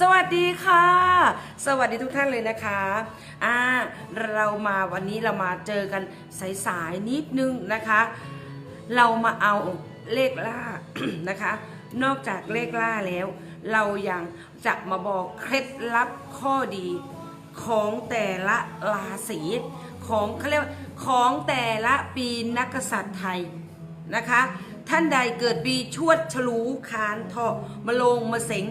สวัสดีค่ะ สวัสดีทุกท่านเลยนะคะอ่าเรามาวันนี้เรามาเจอกันสายๆนิดนึงนะคะ เรามาเอาเลขล่านะคะ นอกจากเลขล่าแล้ว เรายังจะมาบอกเคล็ดลับข้อดีของแต่ละราศีของเขาเรียกของแต่ละปีนักกษัตริย์ไทยนะคะ ท่านใดเกิดปีชวดฉลูคานเถาะมะโรงมะเสง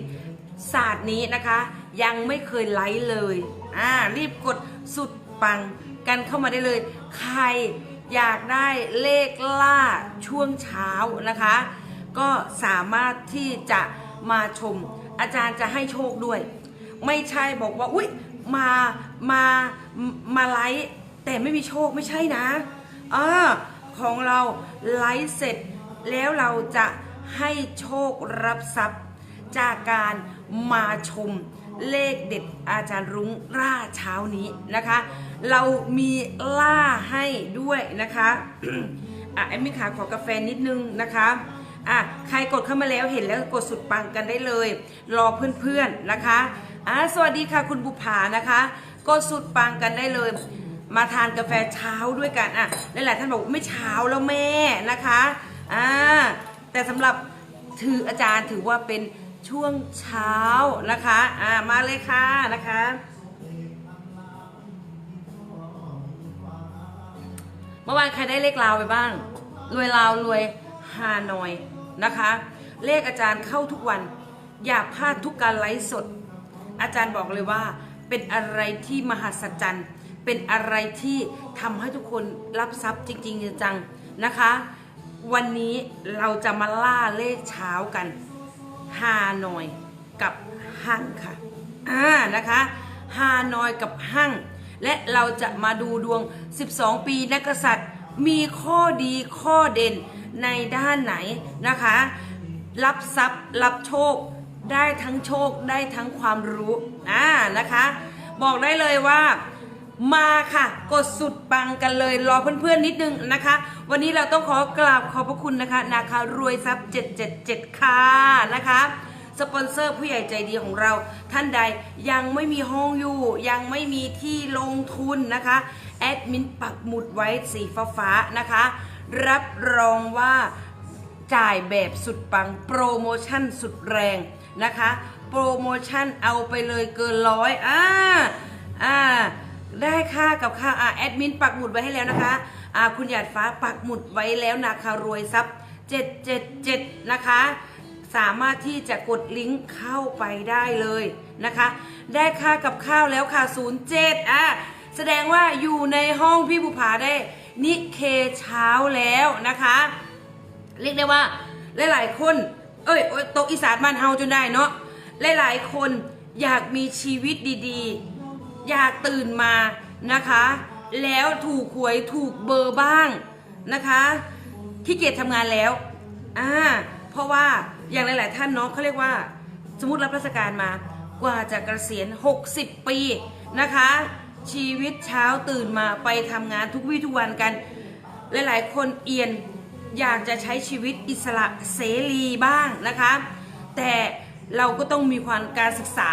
ศาสตร์นี้นะคะ ยังไม่เคยไลฟ์เลยอ่ารีบกดสุดปังกันเข้ามาได้เลย ใครอยากได้เลขล่าช่วงเช้านะคะ ก็สามารถที่จะมาชม อาจารย์จะให้โชคด้วย ไม่ใช่บอกว่าอุ๊ยมามามาไลฟ์แต่ไม่มีโชคไม่ใช่นะอ่าของเราไลฟ์เสร็จแล้วเราจะให้โชครับทรัพย์จากการ มาชมเลขเด็ดอาจารย์รุ้งล่าเช้านี้นะคะ เรามีล่าให้ด้วยนะคะอะแอมมี่ขาขอกาแฟนิดนึงนะคะอะใครกดเข้ามาแล้วเห็นแล้วกดสุดปังกันได้เลย รอเพื่อนๆนะคะอะสวัสดีค่ะคุณบุภานะคะกดสุดปังกันได้เลย มาทานกาแฟเช้าด้วยกันอะหลายๆท่านบอกไม่เช้าแล้วแม่นะคะอ่าแต่สำหรับถืออาจารย์ถือว่าเป็น ช่วงเช้านะคะอ่ามาเลยค่ะนะคะเมื่อวานใครได้เลขลาวไปบ้าง รวยลาวรวยฮานอยนะคะ เลขอาจารย์เข้าทุกวัน อย่าพลาดทุกการไลฟ์สด อาจารย์บอกเลยว่า เป็นอะไรที่มหัศจรรย์ เป็นอะไรที่ทำให้ทุกคนรับทรัพย์จริง ๆ จังๆนะคะ วันนี้เราจะมาล่าเลขเช้ากัน ฮานอยกับหั่งค่ะอ่านะคะฮานอยกับหั่งและเราจะมาดูดวง 12 ปีนักกษัตริย์มีข้อดีข้อเด่นในด้านไหนนะคะ รับทรัพย์ รับโชค ได้ทั้งโชคได้ทั้งความรู้อ่านะคะ บอกได้เลยว่า มาค่ะ กดสุดปังกันเลย รอเพื่อนๆนิดนึงนะคะ วันนี้เราต้องขอกราบขอบพระคุณนะคะ นาคารวยทรัพย์777 ค่ะนะคะสปอนเซอร์ผู้ใหญ่ใจดีของเรา ท่านใดยังไม่มีห้องอยู่ ยังไม่มีที่ลงทุนนะคะ แอดมินปักหมุดไว้สีฟ้าๆนะคะ รับรองว่าจ่ายแบบสุดปัง โปรโมชั่นสุดแรงนะคะ โปรโมชั่นเอาไปเลยเกินร้อยอ่าอ่าได้ค่า กับค่าอ่าแอดมินปักหมุดไว้ให้แล้วนะคะอ่าคุณหยาดฟ้าปักหมุดไว้แล้วนาคารวยทรัพย์777 นะคะ สามารถที่จะกดลิงก์เข้าไปได้เลยนะคะ ได้ค่ากับข้าวแล้วค่ะ 07อะแสดงว่าอยู่ในห้องพี่บุภาได้ นิเคเช้าแล้วนะคะ เรียกได้ว่าหลายๆคน เอ้ยโอ๊ยโตะอีสานบ้านเฮาจนได้เนาะหลายๆคนอยากมีชีวิตดีๆ อยากตื่นมา นะคะ แล้วถูกหวยถูกเบอร์บ้างนะคะขี้เกียจทำงานแล้วอ่าเพราะว่าอย่างหลาย ๆ ท่านเนาะเขาเรียกว่า สมมติรับราชการมากว่าจะเกษียณ 60 ปีนะคะ ชีวิตเช้าตื่นมาไปทำงานทุกวี่ทุกวันกัน หลาย ๆ คนเอียนอยากจะใช้ชีวิตอิสระเสรีบ้างนะคะ แต่เราก็ต้องมีความการศึกษา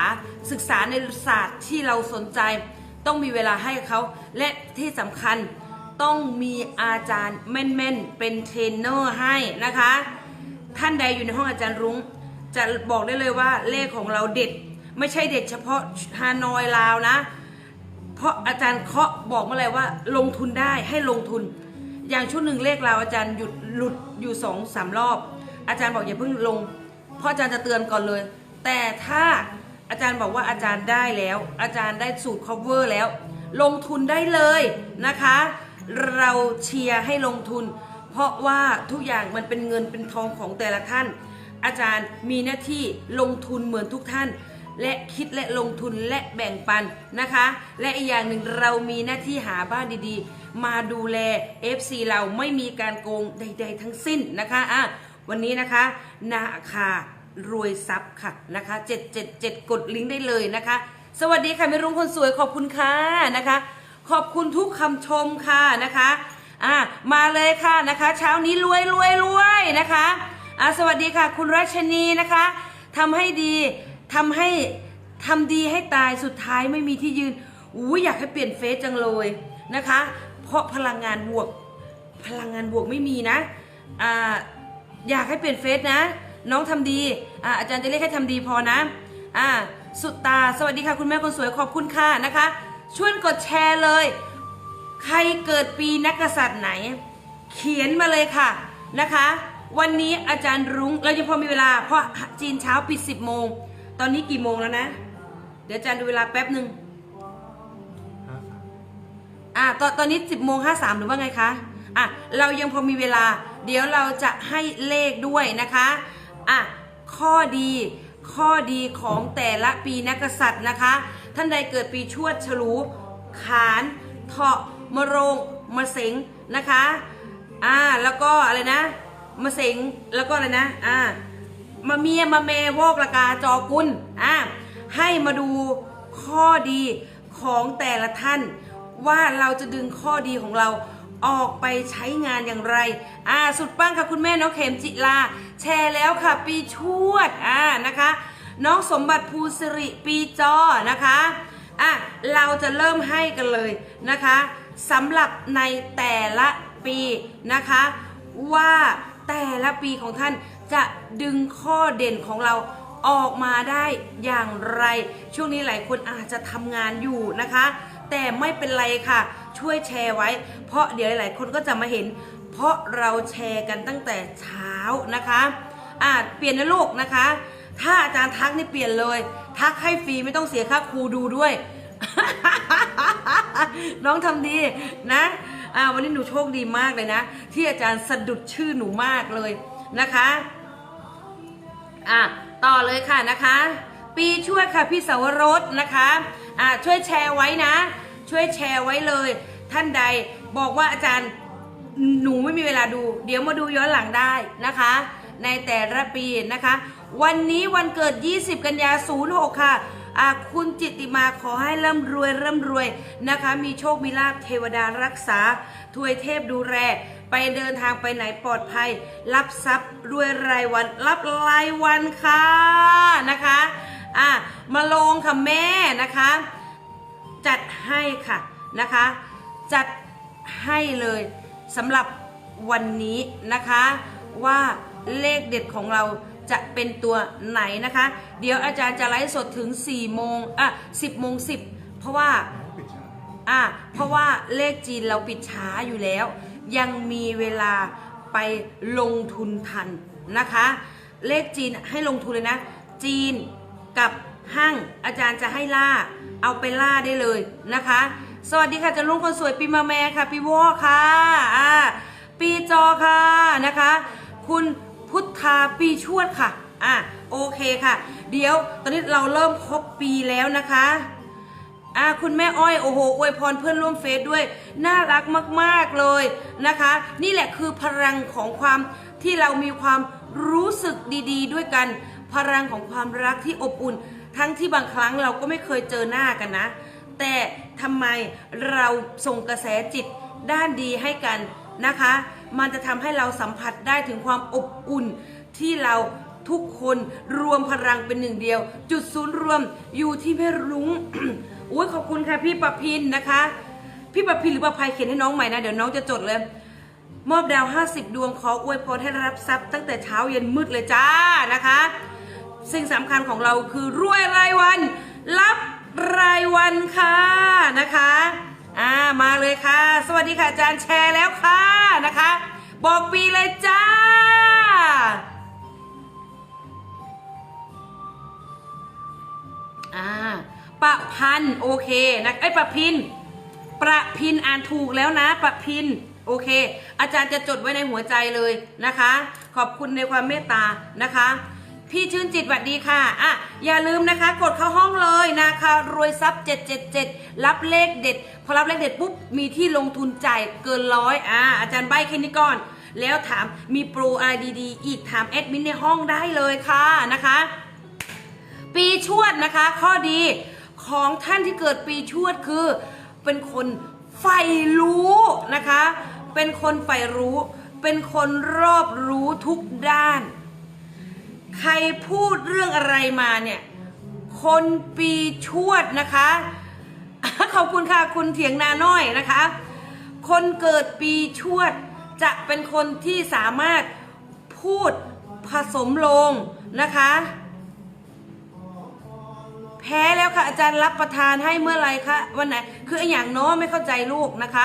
ศึกษาในศาสตร์ที่เราสนใจ ต้องมีเวลาให้เขาและที่สำคัญต้องมีอาจารย์แม่นๆ เป็นเทรนเนอร์ให้นะคะ ท่านใดอยู่ในห้องอาจารย์รุ้ง จะบอกได้เลยว่าเลขของเราเด็ด ไม่ใช่เด็ดเฉพาะฮานอยลาวนะ เพราะอาจารย์เคาะบอกมาเลยว่า ลงทุนได้ให้ลงทุน อย่างชุดหนึ่งเลขเราอาจารย์หยุดหลุดอยู่สองสามรอบ อาจารย์บอกอย่าเพิ่งลง เพราะอาจารย์จะเตือนก่อนเลย แต่ถ้า อาจารย์บอกว่าอาจารย์ได้แล้ว อาจารย์ได้สูตร cover แล้ว ลงทุนได้เลยนะคะ เราเชียร์ให้ลงทุน เพราะว่าทุกอย่างมันเป็นเงินเป็นทองของแต่ละท่าน อาจารย์มีหน้าที่ลงทุนเหมือนทุกท่าน และคิดและลงทุนและแบ่งปันนะคะ และอีกอย่างหนึ่งเรามีหน้าที่หาบ้านดีๆ มาดูแล FC เราไม่มีการโกงใด ๆ ทั้งสิ้นนะคะอะวันนี้นะคะนาคา รวยทรัพย์ค่ะนะคะ777 กดลิงก์ได้เลยนะคะ สวัสดีค่ะแม่รุ่งคนสวยขอบคุณค่ะนะคะ ขอบคุณทุกคำชมค่ะนะคะอะมาเลยค่ะนะคะ เช้านี้รวยรวยรวยนะคะอะสวัสดีค่ะ คุณรัชนีนะคะทำให้ดีทำให้ทำดีให้ตายสุดท้ายไม่มีที่ยืนอู้อยากให้เปลี่ยนเฟซจังเลยนะคะ เพราะพลังงานบวก พลังงานบวกไม่มีนะอ่าอยากให้เปลี่ยนเฟซนะ น้องทำดีอ่าอาจารย์จะเรียกให้ทำดีพอนะอ่าสุดตา สวัสดีค่ะ คุณแม่คนสวยขอบคุณค่ะนะคะ ช่วยกดแชร์เลย ใครเกิดปีนักกษัตริย์ไหน เขียนมาเลยค่ะนะคะ วันนี้อาจารย์รุ้งเรายังพอมีเวลา เพราะจีนเช้าปิด 10 โมง ตอนนี้กี่โมงแล้วนะ เดี๋ยวอาจารย์ดูเวลาแป๊บหนึ่งอะตอนตอนนี้ 10 โมง 53 หรือว่าไงคะอะเรายังพอมีเวลา เดี๋ยวเราจะให้เลขด้วยนะคะ อะข้อดีข้อดีของแต่ละปีนักกษัตริย์นะคะ ท่านใดเกิดปีชวดฉลูขานเถาะมะโรงมะเสงนะคะอ่าแล้วก็อะไรนะมะเสงแล้วก็อะไรนะอ่ามาเมียมาเมวอกละกาจอกุลอ่าให้มาดูข้อดีของแต่ละท่านว่าเราจะดึงข้อดีของเรา ออกไปใช้งานอย่างไร อ่า สุดปังค่ะคุณแม่น้องเข็มจิลา แชร์แล้วค่ะ ปีชวด อ่า นะคะ น้องสมบัติภูสิริปีจอ นะคะ อะ เราจะเริ่มให้กันเลยนะคะสำหรับในแต่ละปีนะคะ ว่าแต่ละปีของท่านจะดึงข้อเด่นของเราออกมาได้อย่างไร ช่วงนี้หลายคนอาจจะทำงานอยู่นะคะ แต่ไม่เป็นไรค่ะ ช่วยแชร์ไว้ เพราะเดี๋ยวหลาย ๆ คนก็จะมาเห็น เพราะเราแชร์กันตั้งแต่เช้านะคะอะเปลี่ยนนะลูกนะคะ ถ้าอาจารย์ทักนี่เปลี่ยนเลย ทักให้ฟรีไม่ต้องเสียค่าครูดูด้วย น้องทำดีนะอ่าวันนี้หนูโชคดีมากเลยนะ ที่อาจารย์สะดุดชื่อหนูมากเลยนะคะอะต่อเลยค่ะนะคะ ปีช่วยค่ะพี่สาวรสนะคะ อ่าช่วยแชร์ไว้นะ ช่วยแชร์ไว้เลย ท่านใดบอกว่าอาจารย์หนูไม่มีเวลาดู เดี๋ยวมาดูย้อนหลังได้นะคะ ในแต่ละปีนะคะ วันนี้วันเกิด 20 กันยา 06 ค่ะอะคุณจิตติมาขอให้ร่ำรวยร่ำรวยนะคะ มีโชคมีลาภเทวดารักษา ทวยเทพดูแลไปเดินทางไปไหนปลอดภัย รับทรัพย์รวยรายวัน รับรายวันค่ะนะคะ อะมาลงค่ะแม่นะคะ จัดให้ค่ะนะคะ จัดให้เลยสำหรับวันนี้นะคะว่าเลขเด็ดของเราจะเป็นตัวไหนนะคะ เดี๋ยวอาจารย์จะไลฟ์สดถึง 4 โมงอะ10 โมง 10 เพราะว่าอะเพราะว่าเลขจีนเราปิดช้าอยู่แล้ว ยังมีเวลาไปลงทุนทันนะคะ เลขจีนให้ลงทุนเลยนะ จีน กับห้างอาจารย์จะให้ล่า เอาไปล่าได้เลยนะคะ สวัสดีค่ะจันรุ่งคนสวยปีมาแม่ค่ะ ปีวอค่ะอ่าปีจอค่ะนะคะ คุณพุทธาปีชวดค่ะ อะโอเคค่ะ เดี๋ยวตอนนี้เราเริ่มครบปีแล้วนะคะอ่าคุณแม่อ้อยโอ้โหอวยพรเพื่อนร่วมเฟซด้วย น่ารักมาก ๆ เลยนะคะ นี่แหละคือพลังของความที่เรามีความรู้สึกดี ๆ ด้วยกัน พลังของความรักที่อบอุ่น ทั้งที่บางครั้งเราก็ไม่เคยเจอหน้ากันนะ แต่ทำไมเราส่งกระแสจิตด้านดีให้กันนะคะ มันจะทำให้เราสัมผัสได้ถึงความอบอุ่นที่เราทุกคนรวมพลังเป็นหนึ่งเดียว จุดศูนย์รวมอยู่ที่แม่รุ้งอุ้ยขอบคุณค่ะพี่ประพินนะคะ พี่ประพินหรือประภัยเขียนให้น้องใหม่นะ เดี๋ยวน้องจะจดเลย มอบดาว 50 ดวงขออวยพรให้รับทรัพย์ตั้งแต่เช้าเย็นมืดเลยจ้านะคะ สิ่งสำคัญของเราคือรวยรายวัน รับรายวันค่ะนะคะอ่ามาเลยค่ะ สวัสดีค่ะอาจารย์แชร์แล้วค่ะนะคะ บอกปีเลยจ้า อ่าประพันธ์โอเคนะไอ้ประพินประพินอ่านถูกแล้วนะประพินโอเค อาจารย์จะจดไว้ในหัวใจเลยนะคะ ขอบคุณในความเมตตานะคะ พี่ชื่นจิตหวัดดีค่ะอะ อย่าลืมนะคะ กดเข้าห้องเลยนะคะรวยทรัพย์777 รับเลขเด็ด พอรับเลขเด็ดปุ๊บ มีที่ลงทุนจ่ายเกินร้อยอะอาจารย์ใบแค่นี้ก่อน แล้วถามมีโปรอะไรดีๆ อีกถามแอดมินในห้องได้เลยค่ะนะคะ ปีชวดนะคะ ข้อดีของท่านที่เกิดปีชวดคือ เป็นคนใฝ่รู้นะคะ เป็นคนใฝ่รู้ เป็นคนรอบรู้ทุกด้าน ใครพูดเรื่องอะไรมาเนี่ย คนปีชวดนะคะ ขอบคุณค่ะคุณเถียงนาน้อยนะคะ คนเกิดปีชวด จะเป็นคนที่สามารถพูดผสมลงนะคะ แพ้แล้วค่ะอาจารย์รับประทานให้เมื่อไรคะวันไหนคือออย่างน้อไม่เข้าใจลูกนะคะ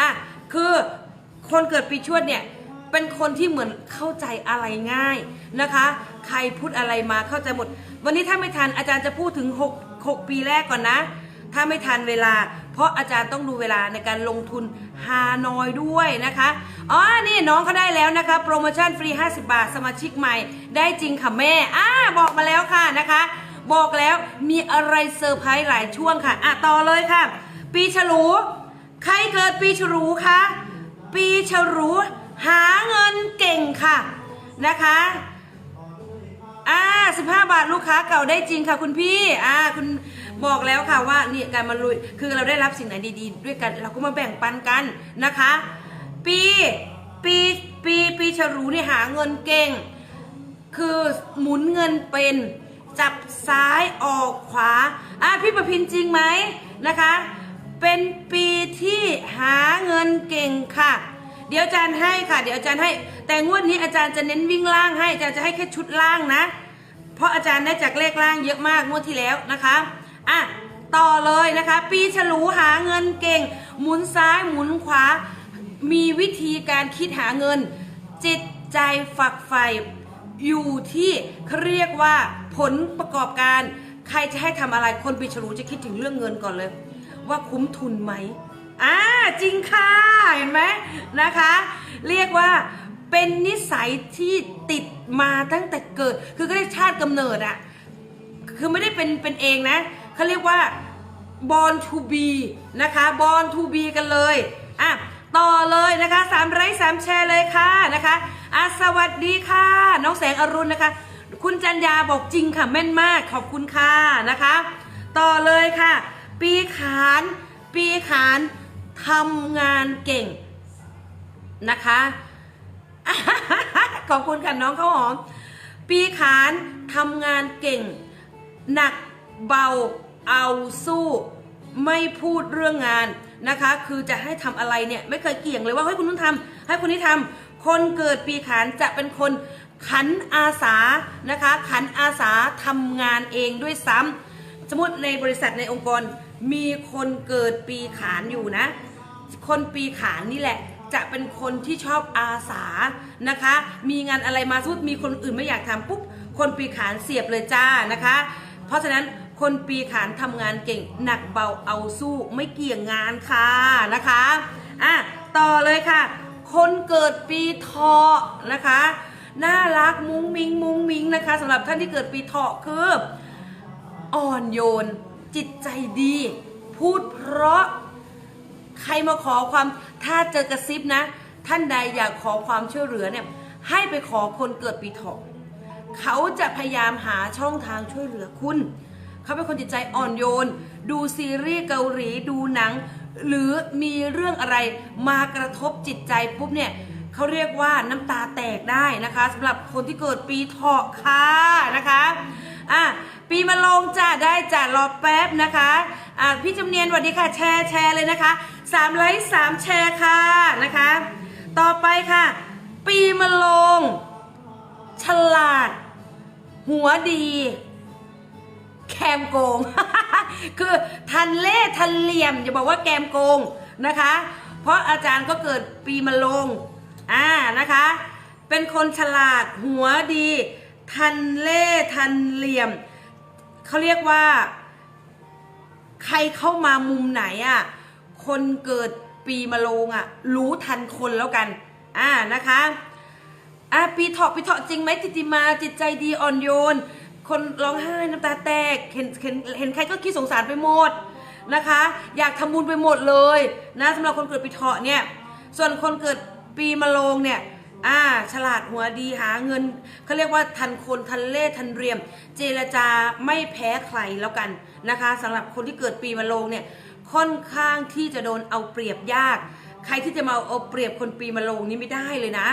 อะคือคนเกิดปีชวดเนี่ยเป็นคนที่เหมือนเข้าใจอะไรง่ายนะคะ ใครพูดอะไรมาเข้าใจหมด วันนี้ถ้าไม่ทันอาจารย์จะพูดถึง6 6ปีแรกก่อนนะ ถ้าไม่ทันเวลา เพราะอาจารย์ต้องดูเวลาในการลงทุนฮานอยด้วยนะคะอ๋อนี่น้องเขาได้แล้วนะคะ โปรโมชั่นฟรี 50 บาท สมาชิกใหม่ ได้จริงค่ะแม่อ่าบอกมาแล้วค่ะนะคะ บอกแล้วมีอะไรเซอร์ไพรส์หลายช่วงค่ะอะต่อเลยค่ะ ปีฉลู ใครเกิดปีฉลูคะปีฉลูหาเงินเก่งค่ะนะคะ อ่า15บห้าบาทลูกค้าเก่าได้จริงค่ะคุณพี่ อ่าคุณบอกแล้วค่ะว่าเนี่ยการมาลุยคือเราได้รับสิ่งไหนดี ๆ ด้วยกัน เราก็มาแบ่งปันกันนะคะ ปีปีปีปีฉลูนี่หาเงินเก่ง คือหมุนเงินเป็นจับซ้ายออกขวาอะพี่ประพินจริงไหมนะคะ เป็นปีที่หาเงินเก่งค่ะ เดี๋ยวอาจารย์ให้ค่ะ เดี๋ยวอาจารย์ให้ แต่งวดนี้อาจารย์จะเน้นวิ่งล่างให้อาจารย์จะให้แค่ชุดล่างนะ เพราะอาจารย์ได้จากเลขล่างเยอะมากงวดที่แล้วนะคะอะต่อเลยนะคะ ปีฉลูหาเงินเก่ง หมุนซ้ายหมุนขวา มีวิธีการคิดหาเงิน จิตใจฝักใฝ่อยู่ที่เขาเรียกว่าผลประกอบการ ใครจะให้ทำอะไรคนปีฉลูจะคิดถึงเรื่องเงินก่อนเลย ว่าคุ้มทุนไหม อ่าจริงค่ะเห็นไหมนะคะ เรียกว่าเป็นนิสัยที่ติดมาตั้งแต่เกิด คือก็ได้ชาติกำเนิดอะคือไม่ได้เป็นเป็นเองนะเขาเรียกว่า born to be นะคะ born to be กันเลยอะต่อเลยนะคะสามไร้สามแชร์เลยค่ะนะคะอะสวัสดีค่ะ น้องแสงอรุณนะคะ คุณจันยาบอกจริงค่ะแม่นมากขอบคุณค่ะนะคะ ต่อเลยค่ะ ปีขาน ปีขาน ทำงานเก่งนะคะขอบคุณค่ะน้องข้าวหอม ปีขานทำงานเก่ง หนักเบาเอาสู้ ไม่พูดเรื่องงานนะคะ คือจะให้ทำอะไรเนี่ยไม่เคยเกี่ยงเลยว่าให้คุณต้องทำให้คุณนี้ทำคนเกิดปีขานจะเป็นคนขันอาสานะคะ ขันอาสาทำงานเองด้วยซ้ำสมมติในบริษัทในองค์กรมีคนเกิดปีขานอยู่นะ คนปีขานนี่แหละ จะเป็นคนที่ชอบอาสานะคะ มีงานอะไรมาสมมติมีคนอื่นไม่อยากทำปุ๊บคนปีขานเสียบเลยจ้านะคะ เพราะฉะนั้นคนปีขานทำงานเก่งหนักเบาเอาสู้ไม่เกี่ยงงานค่ะนะคะอะต่อเลยค่ะ คนเกิดปีเถาะนะคะน่ารักมุ้งมิงมุ้งมิงนะคะสำหรับท่านที่เกิดปีเถาะคืออ่อนโยน จิตใจดี พูดเพราะ ใครมาขอความถ้าเจอกระซิบนะ ท่านใดอยากขอความช่วยเหลือเนี่ยให้ไปขอคนเกิดปีเถาะเขาจะพยายามหาช่องทางช่วยเหลือคุณ เขาเป็นคนจิตใจอ่อนโยน ดูซีรีส์เกาหลีดูหนัง หรือมีเรื่องอะไรมากระทบจิตใจปุ๊บเนี่ยเขาเรียกว่าน้ำตาแตกได้นะคะสำหรับคนที่เกิดปีเถาะค่ะนะคะอะปีมะโรงจ้ะได้จ้ะรอแป๊บนะคะอะพี่จำเนียนสวัสดีค่ะ แชร์แชร์เลยนะคะ สามไลค์สามแชร์ค่ะนะคะ ต่อไปค่ะ ปีมะโรงฉลาด หัวดี แคมโกง คือทันเล่ทันเหลี่ยมอย่าบอกว่าแกมโกงนะคะ เพราะอาจารย์ก็เกิดปีมะโรงอ่านะคะ เป็นคนฉลาดหัวดี ทันเล่ทันเหลี่ยมเขาเรียกว่า ใครเข้ามามุมไหนอะ คนเกิดปีมะโรงอะรู้ทันคนแล้วกัน อ่านะคะอะปีเถาะปีเถาะจริงไหมจิติมาจิตใจดีอ่อนโยน คนร้องไห้น้ำตาแตกเห็นเห็นเห็นใครก็คิดสงสารไปหมดนะคะ อยากทำบุญไปหมดเลยนะสำหรับคนเกิดปีเถาะเนี่ยส่วนคนเกิดปีมะโรงเนี่ยอ่าฉลาดหัวดีหาเงินเขาเรียกว่าทันคนทันเล่ทันเรียม เจรจาไม่แพ้ใครแล้วกันนะคะสำหรับคนที่เกิดปีมะโรงเนี่ย ค่อนข้างที่จะโดนเอาเปรียบยาก ใครที่จะมาเอาเปรียบคนปีมะโรงนี่ไม่ได้เลยนะ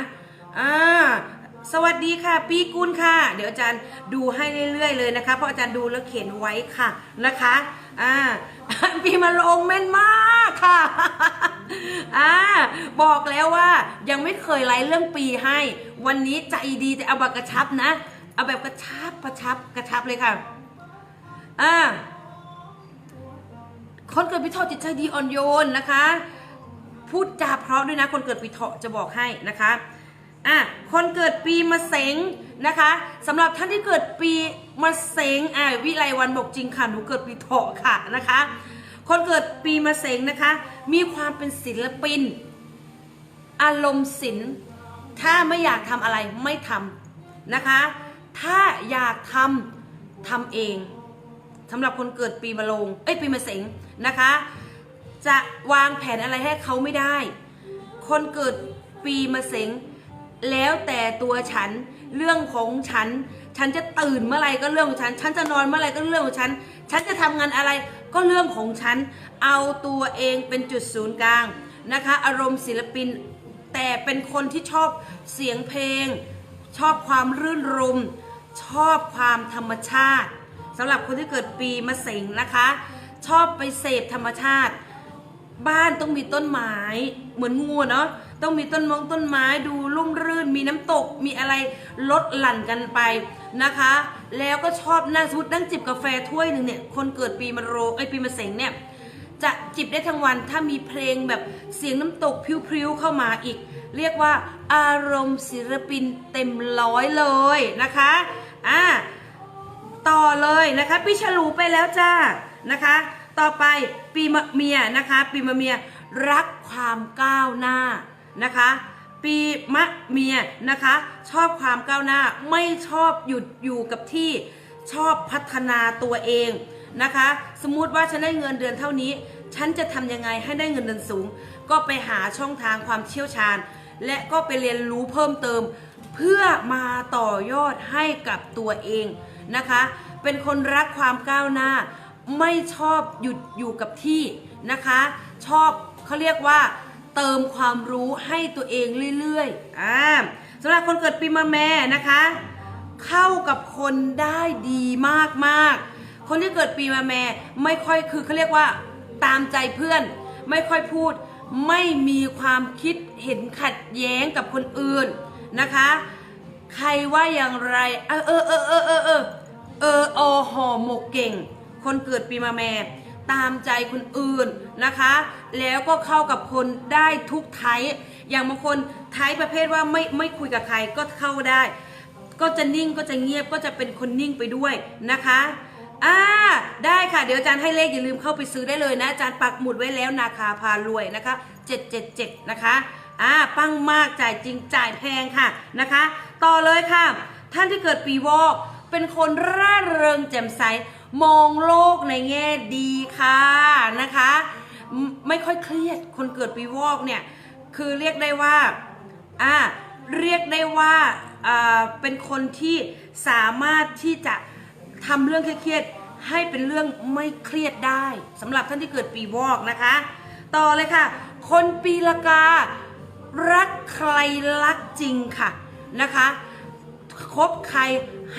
อ่าสวัสดีค่ะ ปีกุลค่ะ เดี๋ยวอาจารย์ดูให้เรื่อยๆเลยนะคะ เพราะอาจารย์ดูแล้วเขียนไว้ค่ะนะคะอ่าปีมาลงแม่นมากค่ะอ่าบอกแล้วว่ายังไม่เคยไลฟ์เรื่องปีให้ วันนี้ใจดีแต่เอาแบบกระชับนะ เอาแบบกระชับกระชับกระชับเลยค่ะอ่า คนเกิดปีเถาะจิตใจดีอ่อนโยนนะคะ พูดจาเพราะด้วยนะ คนเกิดปีเถาะจะบอกให้นะคะอะคนเกิดปีมะเสงนะคะสำหรับท่านที่เกิดปีมะเสงอะวิไลวันบอกจริงค่ะหนูเกิดปีเถาะค่ะนะคะ คนเกิดปีมะเสงนะคะ มีความเป็นศิลปิน อารมณ์ศิลป์ถ้าไม่อยากทำอะไรไม่ทำนะคะ ถ้าอยากทำทำเอง สำหรับคนเกิดปีมะโรงเอ้ยปีมะเสงนะคะ จะวางแผนอะไรให้เขาไม่ได้ คนเกิดปีมะเสงแล้วแต่ตัวฉันเรื่องของฉัน ฉันจะตื่นเมื่อไรก็เรื่องของฉัน ฉันจะนอนเมื่อไรก็เรื่องของฉัน ฉันจะทำงานอะไรก็เรื่องของฉัน เอาตัวเองเป็นจุดศูนย์กลางนะคะ อารมณ์ศิลปิน แต่เป็นคนที่ชอบเสียงเพลง ชอบความรื่นรม ชอบความธรรมชาติ สำหรับคนที่เกิดปีมะเสงนะคะ ชอบไปเสพธรรมชาติ บ้านต้องมีต้นไม้เหมือนงูเนาะต้องมีต้นมงต้นไม้ดูร่มรื่น มีน้ำตกมีอะไรลดหลั่นกันไปนะคะ แล้วก็ชอบนั่งสมมตินั่งจิบกาแฟถ้วยหนึ่งเนี่ยคนเกิดปีมะโรไอปีมะเสงเนี่ยจะจิบได้ทั้งวันถ้ามีเพลงแบบเสียงน้ำตกพริ้วๆเข้ามาอีก เรียกว่าอารมณ์ศิลปินเต็มร้อยเลยนะคะอ่า ต่อเลยนะคะปีฉลูไปแล้วจ้านะคะ ต่อไปปีมะเมียนะคะ ปีมะเมียรักความก้าวหน้านะคะ ปีมะเมียนะคะ ชอบความก้าวหน้าไม่ชอบหยุดอยู่กับที่ชอบพัฒนาตัวเองนะคะ สมมุติว่าฉันได้เงินเดือนเท่านี้ ฉันจะทำยังไงให้ได้เงินเดือนสูง ก็ไปหาช่องทางความเชี่ยวชาญ และก็ไปเรียนรู้เพิ่มเติม เพื่อมาต่อยอดให้กับตัวเอง นะคะ เป็นคนรักความก้าวหน้า ไม่ชอบหยุดอยู่กับที่นะคะ ชอบเขาเรียกว่าเติมความรู้ให้ตัวเองเรื่อยๆอ่าสำหรับคนเกิดปีมะแม่นะคะ เข้ากับคนได้ดีมากๆ คนที่เกิดปีมะแม่ไม่ค่อยคือเขาเรียกว่าตามใจเพื่อน ไม่ค่อยพูด ไม่มีความคิดเห็นขัดแย้งกับคนอื่นนะคะ ใครว่าอย่างไร เออเออเออเออเออ เอออออห่อหมกเก่ง คนเกิดปีมาแม่ ตามใจคนอื่นนะคะ แล้วก็เข้ากับคนได้ทุกไทยอย่างบางคนไทยประเภทว่าไม่ไม่คุยกับใครก็เข้าได้ ก็จะนิ่งก็จะเงียบก็จะเป็นคนนิ่งไปด้วยนะคะอ่าได้ค่ะ เดี๋ยวอาจารย์ให้เลขอย่าลืมเข้าไปซื้อได้เลยนะอาจารย์ปักหมุดไว้แล้วนาคาพารวยนะคะ 777 นะคะอ่าปังมากจ่ายจริงจ่ายแพงค่ะนะคะ ต่อเลยค่ะ ท่านที่เกิดปีวอก เป็นคนร่าเริงแจ่มใส มองโลกในแง่ดีค่ะนะคะ ไม่ค่อยเครียดคนเกิดปีวอกเนี่ย คือเรียกได้ว่าอ่าเรียกได้ว่าอ่าเป็นคนที่สามารถที่จะทำเรื่องเครียดให้เป็นเรื่องไม่เครียดได้สำหรับท่านที่เกิดปีวอกนะคะ ต่อเลยค่ะ คนปีละกา รักใครรักจริงค่ะนะคะ คบใคร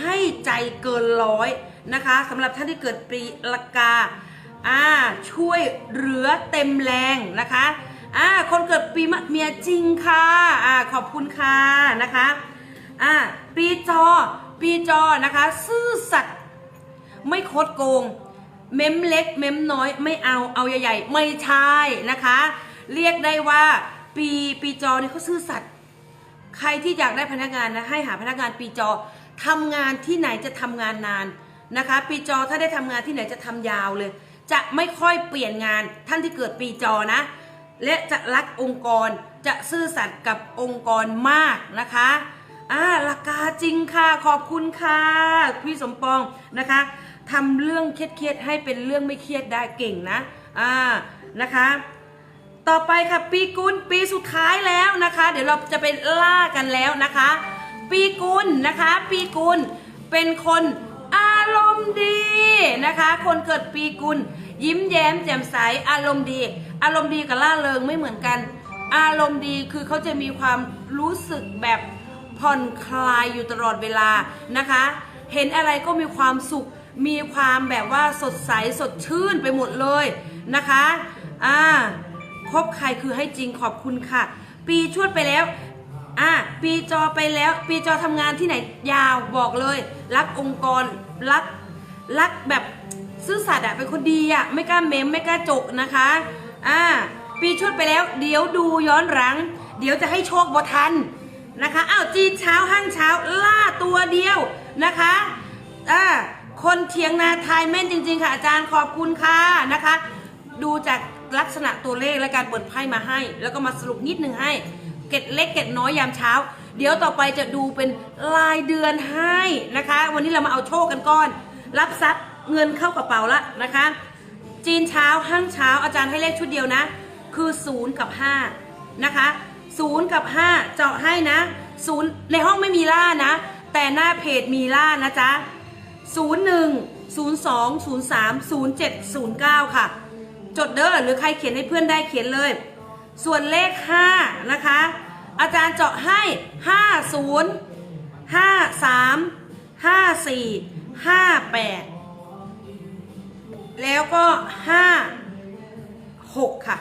ให้ใจเกินร้อยนะคะสำหรับท่านที่เกิดปีละกาอ่าช่วยเหลือเต็มแรงนะคะอ่าคนเกิดปีมะเมียจริงค่ะอ่าขอบคุณค่ะนะคะอ่าปีจอ ปีจอนะคะ ซื่อสัตย์ไม่คดโกง เม้มเล็ก เม้มน้อยไม่เอาเอาใหญ่ๆ ไม่ใช่นะคะ เรียกได้ว่า ปีปีจอนี่เขาซื่อสัตย์ ใครที่อยากได้พนักงานนะให้หาพนักงานปีจอทำงานที่ไหนจะทำงานนานนะคะ ปีจอถ้าได้ทำงานที่ไหนจะทำยาวเลย จะไม่ค่อยเปลี่ยนงานท่านที่เกิดปีจอนะ และจะรักองค์กรจะซื่อสัตย์กับองค์กรมากนะคะอ่าราคาจริงค่ะขอบคุณค่ะพี่สมปองนะคะทำเรื่องเครียดๆให้เป็นเรื่องไม่เครียดได้เก่งนะอ่านะคะ ต่อไปค่ะปีกุลปีสุดท้ายแล้วนะคะ เดี๋ยวเราจะไปล่ากันแล้วนะคะ ปีกุลนะคะ ปีกุลเป็นคนอารมณ์ดีนะคะ คนเกิดปีกุล ยิ้มแย้มแจ่มใสอารมณ์ดี อารมณ์ดีกับล่าเริงไม่เหมือนกัน อารมณ์ดีคือเขาจะมีความรู้สึกแบบผ่อนคลายอยู่ตลอดเวลานะคะ เห็นอะไรก็มีความสุข มีความแบบว่าสดใสสดชื่นไปหมดเลยนะคะอ่า คบใครคือให้จริงขอบคุณค่ะ ปีชวดไปแล้วอ่าปีจอไปแล้ว ปีจอทำงานที่ไหนยาวบอกเลย รักองค์กรรักรักแบบซื่อสัตย์อะเป็นคนดีอะไม่กล้าเมมไม่กล้าจกนะคะอ่าปีชวดไปแล้ว เดี๋ยวดูย้อนหลัง เดี๋ยวจะให้โชคบทันนะคะอ้าวจีนเช้าห้างเช้าล่าตัวเดียวนะคะอ่าคนเถียงนาทายแม่นจริง ๆ ค่ะอาจารย์ขอบคุณค่ะนะคะ ดูจาก ลักษณะตัวเลขและการเปิดไพ่มาให้ แล้วก็มาสรุปนิดนึงให้ เกร็ดเล็กเกร็ดน้อยยามเช้า เดี๋ยวต่อไปจะดูเป็นรายเดือนให้นะคะ วันนี้เรามาเอาโชคกันก่อน รับทรัพย์เงินเข้ากระเป๋าละนะคะ จีนเช้าห้างเช้าอาจารย์ให้เลขชุดเดียวนะ คือ 0 กับ 5 นะคะ 0 กับ 5 เจาะให้นะ 0 ในห้องไม่มีล่านะ แต่หน้าเพจมีล่านะจ๊ะ01 02 03 07 09 ค่ะ จดเด้อหรือใครเขียนให้เพื่อนได้เขียนเลย ส่วนเลข 5 นะคะ อาจารย์เจาะให้ 50 53 54 58 แล้วก็ห้าหกค่ะ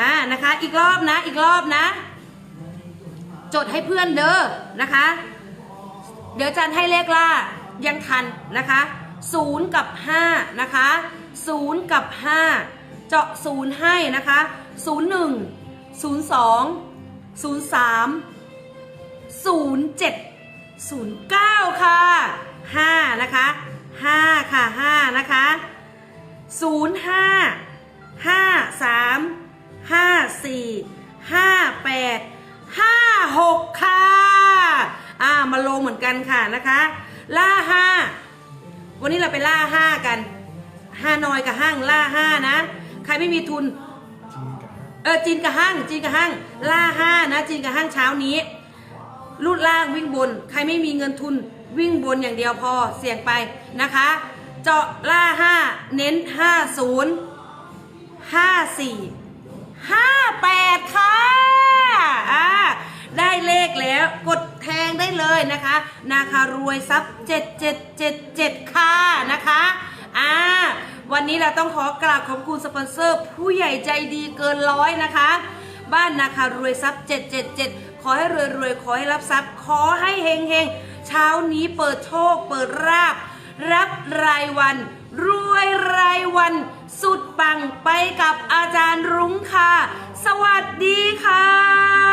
อ่านะคะ อีกรอบนะ อีกรอบนะ จดให้เพื่อนเด้อนะคะ เดี๋ยวอาจันให้เลขล่ายังทันนะคะศูนย์กับห้านะคะ ศูนย์กับห้าเจาะศูนย์ให้นะคะศูนย์หนึ่งศูนย์สองศูนย์สาม07 09 ค่ะ 5 นะคะ 5 ค่ะ 5 นะคะ 05 53 54 58 56 ค่ะ อ่า มาลงเหมือนกันค่ะนะคะ ล่า 5 วันนี้เราไปล่า 5 กัน ฮานอยกับห้างล่า5นะ ใครไม่มีทุนเออจีนกับห้างจีนกับห้างล่าห้านะจีนกับห้างเช้านี้รูดล่างวิ่งบน ใครไม่มีเงินทุนวิ่งบนอย่างเดียวพอเสี่ยงไปนะคะ เจาะล่าห้าเน้นห้าศูนย์ห้าสี่ห้าแปดค่ะอ่าได้เลขแล้วกดแทงได้เลยนะคะ นาคารวยทรัพย์เจ็ดเจ็ดเจ็ดเจ็ดค่ะนะคะอ่า วันนี้เราต้องขอกราบขอบคุณสปอนเซอร์ ผู้ใหญ่ใจดีเกินร้อยนะคะ บ้านนาคารวยทรัพย์ 777 ขอให้รวยรวยขอให้รับทรัพย์ ขอให้เฮงเฮงเช้านี้เปิดโชค เปิดราบ รับรายวัน รวยรายวัน สุดปังไปกับอาจารย์รุ้งค่ะ สวัสดีค่ะ